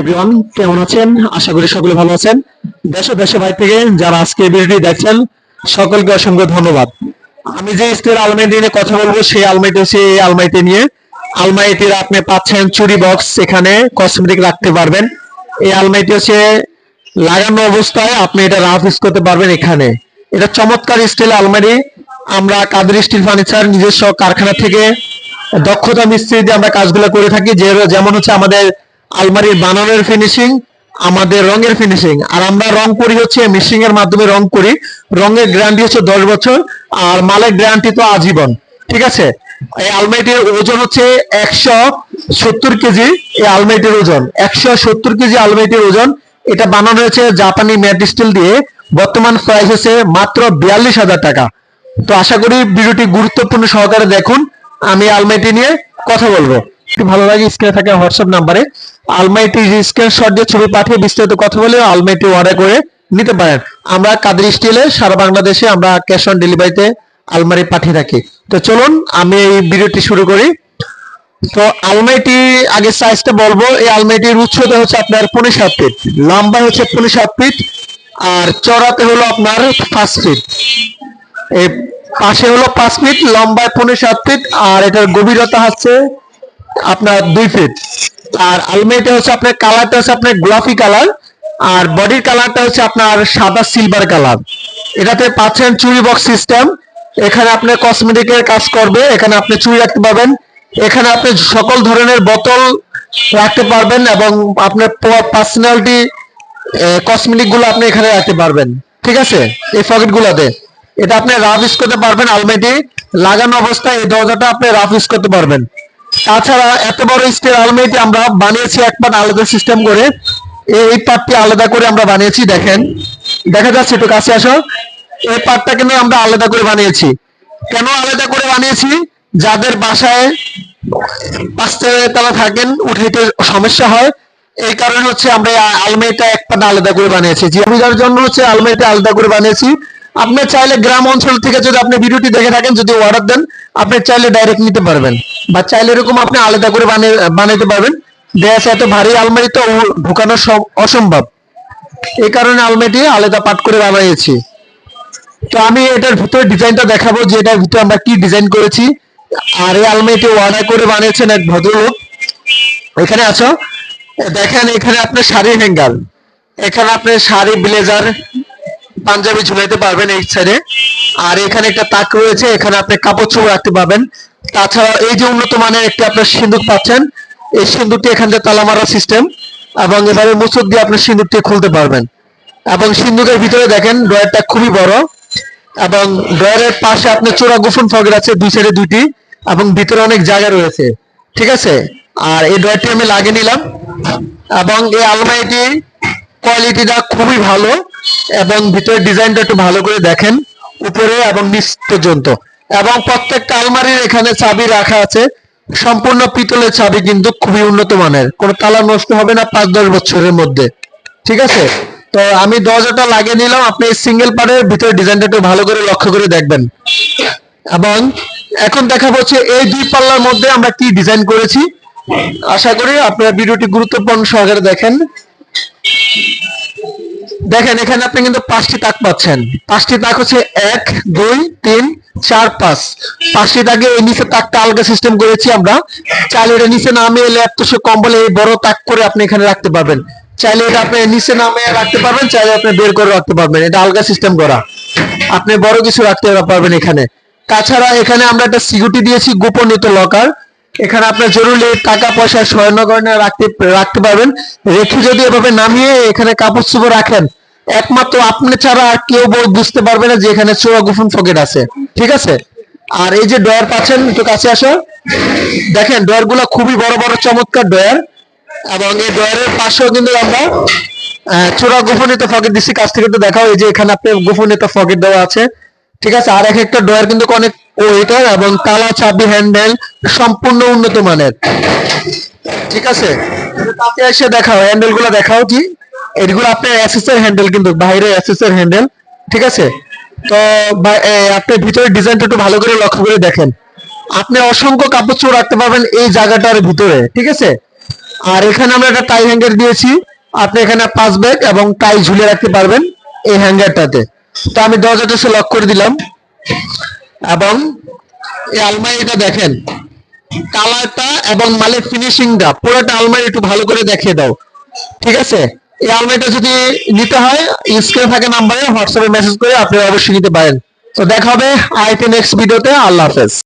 Everyone কেমন আছেন? আশা করি সকলে ভালো আছেন। দেশ দেশে বাইরে থেকে যারা আজকে ভিডিওটি দেখছেন, সকলকে অসংখ্য ধন্যবাদ। আমি যে আলমারি নিয়ে কথা বলব, সেই এই আলমারিটি নিয়ে। আলমারিটির আপনি পাচ্ছেন চুরি বক্স, এখানে কসমেটিক রাখতে পারবেন। এই আলমারিটি হচ্ছে লাগানো অবস্থায় আপনি এটা রাফ ইউজ করতে পারবেন এখানে। এটা চমৎকার স্টিল আলমারি। আমরা কাদের স্টিল ফার্নিচার নিজস্ব কারখানা থেকে দক্ষতা মিস্ত্রি দিয়ে আমরা কাজগুলো করে থাকি। যে যেমন হচ্ছে আমাদের আলমারির বানানোর ফিনিশিং আমাদের রঙের ফিনিশিং আর আমরা রং করি হচ্ছে মিশিং এর মাধ্যমে রং করি। রঙের গ্যারান্টি হচ্ছে দশ বছর, আর মালের গ্যারান্টি তো আজীবন। ঠিক আছে? এই আলমারিটির ওজন হচ্ছে একশো সত্তর কেজি। এই আলমারিটির ওজন, একশো সত্তর কেজি আলমারিটির ওজন। এটা বানানো হয়েছে জাপানি ম্যাট স্টিল দিয়ে। বর্তমান প্রাইস হচ্ছে মাত্র বিয়াল্লিশ হাজার টাকা। তো আশা করি ভিডিওটি গুরুত্বপূর্ণ সহকারে দেখুন। আমি আলমারিটি নিয়ে কথা বলব। ভালো লাগে স্ক্রিনে থাকা হোয়াটসঅ্যাপ নাম্বারে আলমারিটি স্ক্রিনশট দিয়ে ছবি পাঠিয়ে বিস্তারিত কথা বলে আলমারিটি অর্ডার করে নিতে পারেন। আমরা কাদের স্টিলে সারা বাংলাদেশে আমরা ক্যাশ অন ডেলিভারিতে আলমারি পাঠিয়ে থাকি। তো চলুন, আমি এই ভিডিওটি শুরু করি। তো আলমারিটি আগে সাইজটা বলব। এই আলমারিটির উচ্চতা হচ্ছে আপনার পনেরো সাত ফিট লম্বা হচ্ছে পনেরো সাত ফিট আর চড়াতে হলো আপনার পাঁচ ফিট পাশে হলো পাঁচ ফিট লম্বায় পনেরো সাত ফিট আর এটার গভীরতা হচ্ছে আপনার দুই ফিট আর আলমারিটা হচ্ছে আপনার কালারটা হচ্ছে আপনার গোলাপি কালার, আর বডির কালারটা হচ্ছে আপনার সাদা সিলভার কালার। এটাতে পাচ্ছেন চুরি বক্স সিস্টেম এখানে আপনি কসমেটিকের কাজ করবে, এখানে আপনি চুরি রাখতে পারবেন। এখানে আপনি সকল ধরনের বোতল রাখতে পারবেন এবং আপনার পার্সোনালিটি কসমেটিকগুলো আপনি এখানে রাখতে পারবেন। ঠিক আছে? এই পকেট গুলোতে। এটা আপনি রাফ ইউজ করতে পারবেন আলমারিটি লাগানো অবস্থায় এই দরজাটা আপনি রাফ ইউজ করতে পারবেন। তাছাড়া এত বড় স্টিল আলমারিটি আমরা বানিয়েছি এক আলাদা সিস্টেম করে। এই পার্টটি আলাদা করে আমরা বানিয়েছি, দেখেন। দেখা যাচ্ছে, একটু কাছে আসো। এই পার্টটা কিন্তু আমরা আলাদা করে বানিয়েছি। কেন আলাদা করে বানিয়েছি? যাদের বাসায় পাঁচতলা থাকেন উঠাইতে সমস্যা হয়। এই কারণে হচ্ছে আমরা আলমারিটা এক পাটা আলাদা করে বানিয়েছি। জীবিকার জন্য হচ্ছে আলমারিটা আলাদা করে বানিয়েছি। আপনি চাইলে গ্রাম অঞ্চল থেকে যদি আপনি ভিডিওটি দেখে থাকেন, যদি অর্ডার দেন, আপনি চাইলে ডাইরেক্ট নিতে পারবেন। বা চাইলে এরকম আপনি আলাদা করে বানিয়ে, বানাইতে পারবেন। যাচ্ছে এত ভারী আলমারি তো ঢুকানো অসম্ভব। এই কারণে আলমারিটি আলাদা পাট করে বানিয়েছি। তো আমি এটার ভিতরে ডিজাইনটা দেখাবো যে এটার ভিতরে আমরা কি ডিজাইন করেছি। আর এই আলমারিটি অর্ডার করে বানিয়েছেন এক ভদ্রলোক। এখানে আছো। দেখেন, এখানে আপনার শাড়ি হ্যাঙ্গার। এখানে আপনার শাড়ি ব্লেজার। পাঞ্জাবি ঝুলাইতে পারবেন এই সাইডে আর এখানে একটা তাক রয়েছে, এখানে আপনি কাপড় চোপড় রাখতে পারবেন। তাছাড়া এই যে উন্নত মানের একটি আপনার সিন্দুক পাচ্ছেন, এই সিন্দুকটি এখান থেকে তালা মারা সিস্টেম এবং এভাবে মুসুক দিয়ে আপনি সিন্দুকটি খুলতে পারবেন। এবং সিন্দুকের ভিতরে দেখেন ড্রয়ারটা খুবই বড় এবং ড্রয়ারের পাশে আপনার চোরা গোফন ফগের আছে, দুই সাইডে দুইটি এবং ভিতরে অনেক জায়গা রয়েছে। ঠিক আছে? আর এই ড্রয়ারটি আমি লাগিয়ে নিলাম এবং এই আলমারিটি কোয়ালিটিটা খুবই ভালো। এবং ভিতরের ডিজাইনটা একটু ভালো করে দেখেন, উপরে এবং নিচ পর্যন্ত। এবং প্রত্যেকটা আলমারির এখানে চাবি রাখা আছে। সম্পূর্ণ পিতলের চাবি কিন্তু খুবই উন্নত মানের। কোনো তালা নষ্ট হবে না পাঁচ, দশ বছরের মধ্যে। ঠিক আছে? তো আমি দরজাটা লাগিয়ে নিলাম, আপনি সিঙ্গেল পার্টের ভিতরে ডিজাইনটা একটু ভালো করে লক্ষ্য করে দেখবেন। এবং এখন দেখা হচ্ছে এই দুই পাল্লার মধ্যে আমরা কি ডিজাইন করেছি। আশা করি আপনারা ভিডিওটি গুরুত্বপূর্ণ সহকারে দেখেন। দেখেন, এখানে আপনি কিন্তু পাঁচটি তাক পাচ্ছেন। পাঁচটি তাক হচ্ছে এক, দুই, তিন, চার, পাঁচ। পাঁচটি তাকে এই নিচে তাকটা আলগা সিস্টেম করেছি আমরা। চাইলে এটা নিচে নামিয়ে ল্যাপটপে কম্বলে এই বড় তাক করে আপনি এখানে রাখতে পারবেন। চাইলে এটা আপনি নিচে নামিয়ে রাখতে পারবেন, চাইলে আপনি বের করে রাখতে পারবেন। এটা আলগা সিস্টেম করা। আপনি বড় কিছু রাখতে পারবেন এখানে। তাছাড়া এখানে আমরা একটা সিকিউরিটি দিয়েছি গোপনীয়তা লকার এখানে আপনার জরুরি টাকা পয়সা স্বর্ণগয়না রাখতে রাখতে পারবেন। রেখে যদি এভাবে নামিয়ে এখানে কাপড় চোপড় রাখেন, একমাত্র আপনি ছাড়া আর কেউ বুঝতে পারবে না যে এখানে চোরা গোপন পকেট আছে। ঠিক আছে? আর এই যে ডয়ার পাচ্ছেন, একটু কাছে আসো। দেখেন ডয়ারগুলো খুবই বড় বড়, চমৎকার ডয়ার এবং এই ডয়ারের পাশেও কিন্তু আমরা চোরা গোপনীয়তা পকেট দিচ্ছি। কাছ থেকে তো দেখাও, এই যে এখানে আপনার গোপনীয়তা পকেট দেওয়া আছে। ঠিক আছে? আর এক একটা ডয়ার কিন্তু অনেক ওয়েটার এবং তালা, চাবি, হ্যান্ডেল সম্পূর্ণ উন্নত মানের। ঠিক আছে? তাতে এসে দেখাও হ্যান্ডেলগুলো দেখাও কি? এগুলো আপনার অ্যাসেসের হ্যান্ডেল কিন্তু, বাইরে অ্যাসেসের হ্যান্ডেল। ঠিক আছে? তো আপনি ভিতরে ডিজাইনটা একটু ভালো করে লক্ষ্য করে দেখেন। আপনি অসংখ্য কাপড় চোপড় রাখতে পারবেন এই জায়গাটার ভিতরে। ঠিক আছে? আর এখানে আমরা একটা টাই হ্যাঙ্গার দিয়েছি। আপনি এখানে পাঁচ ব্যাগ এবং টাই ঝুলে রাখতে পারবেন এই হ্যাঙ্গারটাতে তো আমি দরজাটা সে লক করে দিলাম। এবং এই আলমারিটা দেখেন। কালারটা এবং মালের ফিনিশিংটা পুরোটা আলমারি একটু ভালো করে দেখিয়ে দাও। ঠিক আছে? এই আলমারিটা যদি নিতে হয় স্ক্রিনে থাকে নাম্বারে হোয়াটসঅ্যাপে মেসেজ করে আপনি অবশ্যই নিতে পারেন। তো দেখা হবে আইটি নেক্সট ভিডিওতে আল্লাহ হাফেজ।